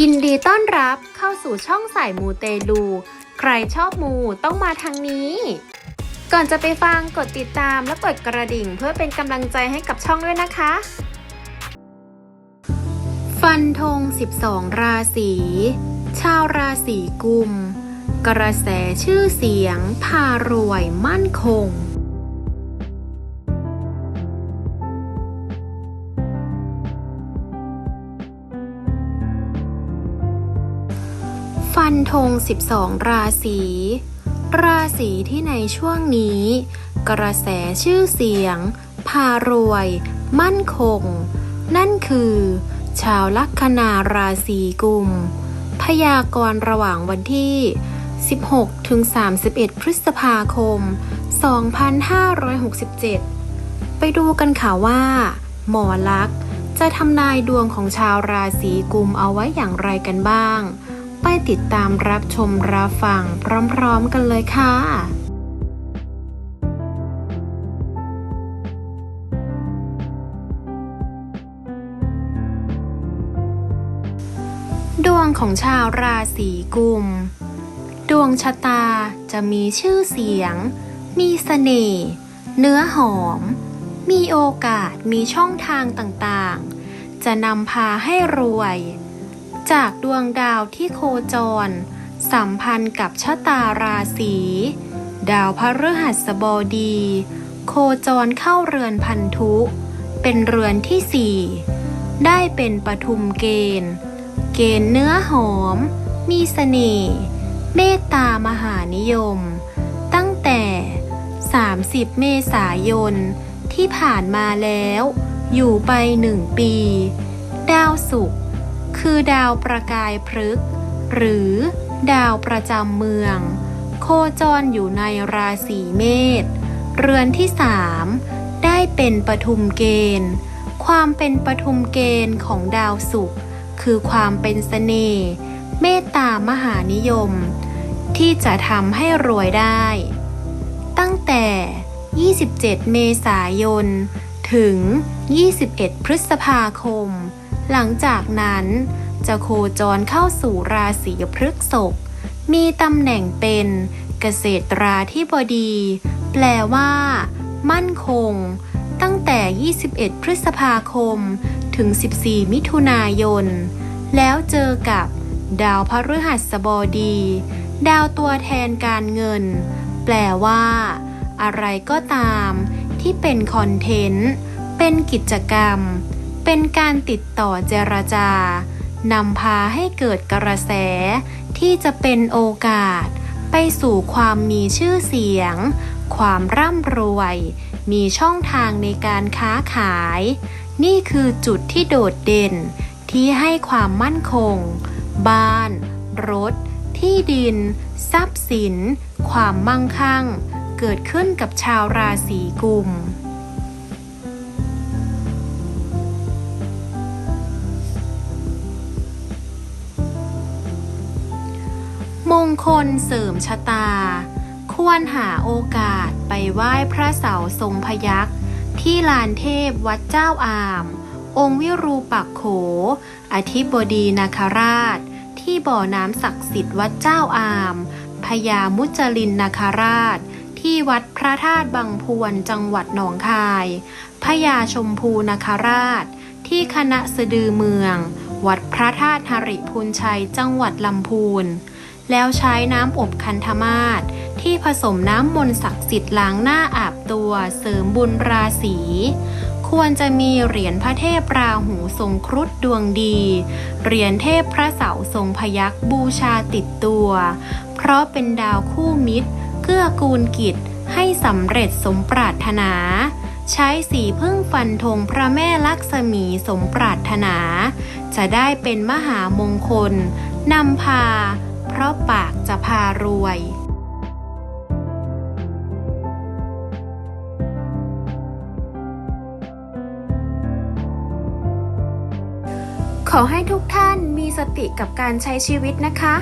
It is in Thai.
ยินดีต้อนรับเข้าสู่ช่องสายมูเตลู ใครชอบมูต้องมาทางนี้ ก่อนจะไปฟังกดติดตามและกดกระดิ่งเพื่อเป็นกำลังใจให้กับช่องด้วยนะคะ ฟันธง 12 ราศี ชาวราศีกุม กระแสชื่อเสียง พารวยมั่นคง ฟันธง 12 ราศี ราศีที่ในช่วงนี้ กระแสชื่อเสียง พารวย มั่นคง นั่นคือ ชาวลัคนาราศีกุม พยากรณ์ระหว่างวันที่ 16 ถึง 31 พฤษภาคม 2567 ไปดูกันค่ะว่า หมอลักษณ์จะทำนายดวงของชาวราศีกุมเอาไว้อย่างไรกันบ้าง ไปติดตามรับชมรับฟังพร้อมๆกันเลยค่ะดวงของชาวราศีกุม ดวงชะตาจะมีชื่อเสียง มีเสน่ห์ เนื้อหอม มีโอกาส มีช่องทางต่างๆ จะนำพาให้รวย จากดวงดาวที่โคจร สัมพันธ์กับชะตาราศี ดาวพฤหัสบดี โคจรเข้าเรือนพันธุ เป็นเรือนที่สี่ได้เป็นปทุมเกณฑ์ เกณฑ์เนื้อหอม มีเสน่ห์ เมตตามหานิยม ตั้งแต่ 30 เมษายน ที่ผ่านมาแล้ว อยู่ไปหนึ่งปี ดาวศุกร์ คือดาวประกายพฤกษ์หรือดาวประจำเมือง โคจรอยู่ในราศีเมษเรือนที่สามได้เป็นปทุมเกณฑ์ ความเป็นปทุมเกณฑ์ของดาวศุกร์คือความเป็นเสน่ห์เมตตามหานิยม ที่จะทำให้รวยได้ ตั้งแต่ 27 เมษายน ถึง 21 พฤษภาคม หลังจากนั้น จะโคจรเข้าสู่ราศีพฤกษภมีตำแหน่งเป็นเกษตราธิบดี แปลว่า มั่นคง ตั้งแต่ 21 พฤษภาคม ถึง 14 มิถุนายน แล้วเจอกับ ดาวพฤหัสบดี ดาวตัวแทนการเงิน แปลว่า อะไรก็ตาม ที่เป็นคอนเทนต์ เป็นกิจกรรม เป็นการติดต่อเจรจานำพาให้เกิดกระแสที่จะเป็นโอกาส ไปสู่ความมีชื่อเสียง ความร่ำรวย มีช่องทางในการค้าขาย นี่คือจุดที่โดดเด่น ที่ให้ความมั่นคง บ้าน รถ ที่ดิน ทรัพย์สิน ความมั่งคั่ง เกิดขึ้นกับชาวราศีกุม มงคลเสริมชะตา ควรหาโอกาสไปไหว้พระเสาทรงพยักษ์ที่ลานเทพวัดเจ้าอาม องค์วิรูปักโข อธิบดีนาคราช ที่บ่อน้ำศักดิ์สิทธิ์วัดเจ้าอามพญามุจลินนาคราช ที่วัดพระธาตุบางพวนจังหวัดหนองคายพญาชมพูนาคราช ที่คณะสะดือเมือง วัดพระธาตุหริพูนชัยจังหวัดลำพูน แล้วใช้น้ำอบคันธมาศที่ผสมน้ำมนต์ศักดิ์สิทธิ์ล้างหน้าอาบตัวเสริมบุญราศีควรจะมีเหรียญพระเทพราหูทรงครุฑดวงดี เหรียญเทพพระเสาทรงพยักบูชาติดตัว เพราะเป็นดาวคู่มิตร เกื้อกูลกิจให้สำเร็จสมปรารถนา ใช้สีพึ่งฟันธงพระแม่ลักษมีสมปรารถนา จะได้เป็นมหามงคลนำพา ราะปากจะพารวย ขอให้ทุกท่านมีสติกับการใช้ชีวิตนะคะ